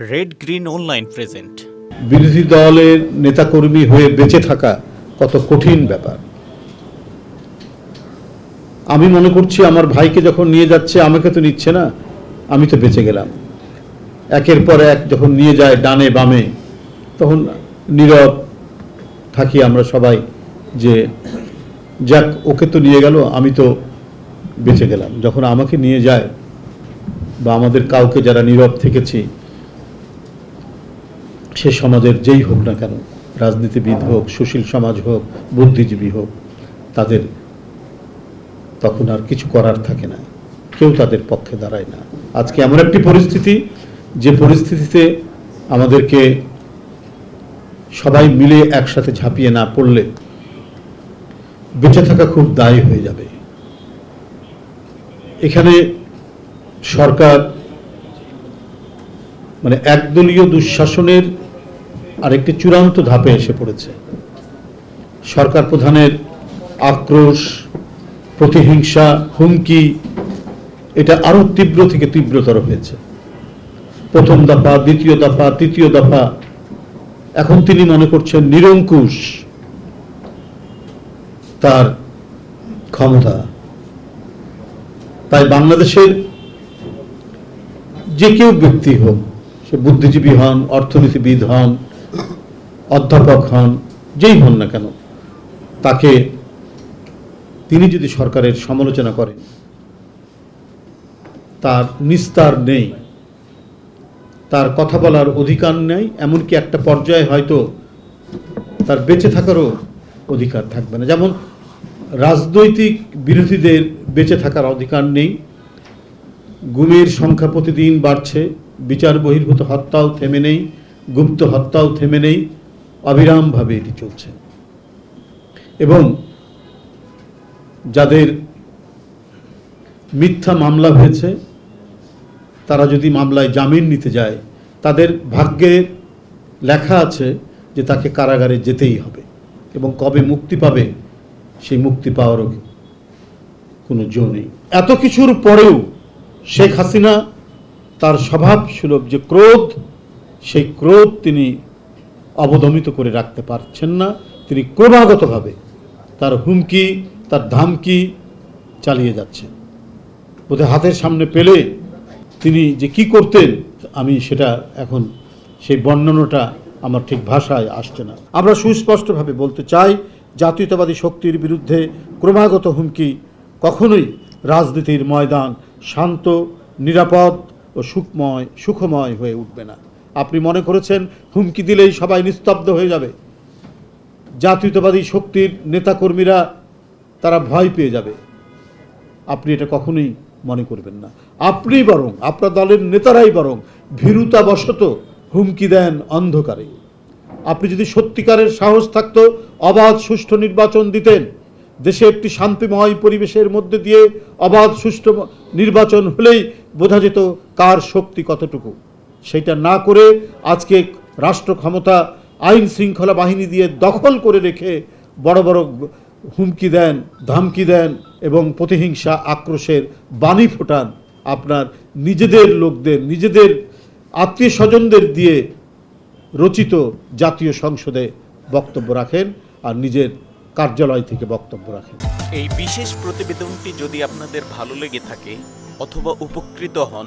Red Green online present বিরোধী দলের নেতাকর্মী হয়ে বেঁচে থাকা কত কঠিন ব্যাপার। আমি মনে করছি আমার ভাইকে যখন নিয়ে যাচ্ছে, আমাকে তো নিচ্ছে না, আমি তো বেঁচে গেলাম। একের পর এক যখন নিয়ে যায় ডানে বামে, তখন নীরব থাকি আমরা সবাই যে, যাক, ওকে তো নিয়ে গেল, আমি তো বেঁচে গেলাম। যখন আমাকে নিয়ে যায় বা আমাদের কাউকে যারা নীরব থেকেছি সে সমাজের যেই হোক না কেন, রাজনীতিবিদ হোক, সুশীল সমাজ হোক, বুদ্ধিজীবী হোক, তাদের তখন আর কিছু করার থাকে না। কেউ তাদের পক্ষে দাঁড়ায় না। আজকে এমন একটি পরিস্থিতি, যে পরিস্থিতিতে আমাদেরকে সবাই মিলে একসাথে ঝাঁপিয়ে না পড়লে বেঁচে থাকা খুব দায়ী হয়ে যাবে। এখানে সরকার মানে একদলীয় দুঃশাসনের আরেকটি চূড়ান্ত ধাপে এসে পড়েছে। সরকার প্রধানের আক্রোশ, প্রতিহিংসা, হুমকি, এটা আরও তীব্র থেকে তীব্রতর হয়েছে। প্রথম দফা, দ্বিতীয় দফা, তৃতীয় দফা, এখন তিনি মনে করছেন নিরঙ্কুশ তার ক্ষমতা। তাই বাংলাদেশের যে কেউ ব্যক্তি হোক, সে বুদ্ধিজীবী হন, অর্থনীতিবিদ হন অধ্যাপক হন, যেই হন না কেন, তাকে তিনি যদি সরকারের সমালোচনা করেন, তার নিস্তার নেই, তার কথা বলার অধিকার নেই, এমনকি একটা পর্যায়ে হয়তো তার বেঁচে থাকারও অধিকার থাকবে না। যেমন রাজনৈতিক বিরোধীদের বেঁচে থাকার অধিকার নেই, গুমের সংখ্যা প্রতিদিন বাড়ছে, বিচার বহির্ভূত হত্যাও থেমে নেই, গুপ্ত হত্যাও থেমে নেই অবিরামভাবে এটি চলছে। এবং যাদের মিথ্যা মামলা হয়েছে, তারা যদি মামলায় জামিন নিতে যায়, তাদের ভাগ্যে লেখা আছে যে তাকে কারাগারে যেতেই হবে। এবং কবে মুক্তি পাবে, সেই মুক্তি পাওয়ারও কোনো জো নেই। এত কিছুর পরেও শেখ হাসিনা তার স্বভাব সুলভ যে ক্রোধ, সেই ক্রোধ তিনি অবদমিত করে রাখতে পারছেন না। তিনি ক্রমাগতভাবে তার হুমকি, তার ধামকি চালিয়ে যাচ্ছেন। ওদের হাতের সামনে পেলে তিনি যে কি করতেন, আমি সেটা এখন সেই বর্ণনাটা আমার ঠিক ভাষায় আসছে না। আমরা সুস্পষ্টভাবে বলতে চাই, জাতীয়তাবাদী শক্তির বিরুদ্ধে ক্রমাগত হুমকি কখনোই রাজনীতির ময়দান শান্ত, নিরাপদ ও সুখময় সুখময় হয়ে উঠবে না। আপনি মনে করেছেন হুমকি দিলেই সবাই নিস্তব্ধ হয়ে যাবে। জাতীয়তাবাদী শক্তির নেতাকর্মীরা তারা ভয় পেয়ে যাবে। আপনি এটা কখনোই মনে করবেন না। আপনি বরং, আপনার দলের নেতারাই বরং ভীরুতাবশত হুমকি দেন অন্ধকারে। আপনি যদি সত্যিকারের সাহস থাকতো, অবাধ সুষ্ঠু নির্বাচন দিতেন, দেশে একটি শান্তিময় পরিবেশের মধ্যে দিয়ে অবাধ সুষ্ঠু নির্বাচন হলেই বোঝা যেত কার শক্তি কতটুকু। সেটা না করে আজকে রাষ্ট্র ক্ষমতা, আইন শৃঙ্খলা বাহিনী দিয়ে দখল করে রেখে বড় বড় হুমকি দেন, ধামকি দেন এবং প্রতিহিংসা আক্রোশের বাণী ফোটান আপনার নিজেদের লোকদের, নিজেদের আত্মীয় স্বজনদের দিয়ে রচিত জাতীয় সংসদে বক্তব্য রাখেন আর নিজের কার্যালয় থেকে বক্তব্য রাখেন। এই বিশেষ প্রতিবেদনটি যদি আপনাদের ভালো লেগে থাকে অথবা উপকৃত হন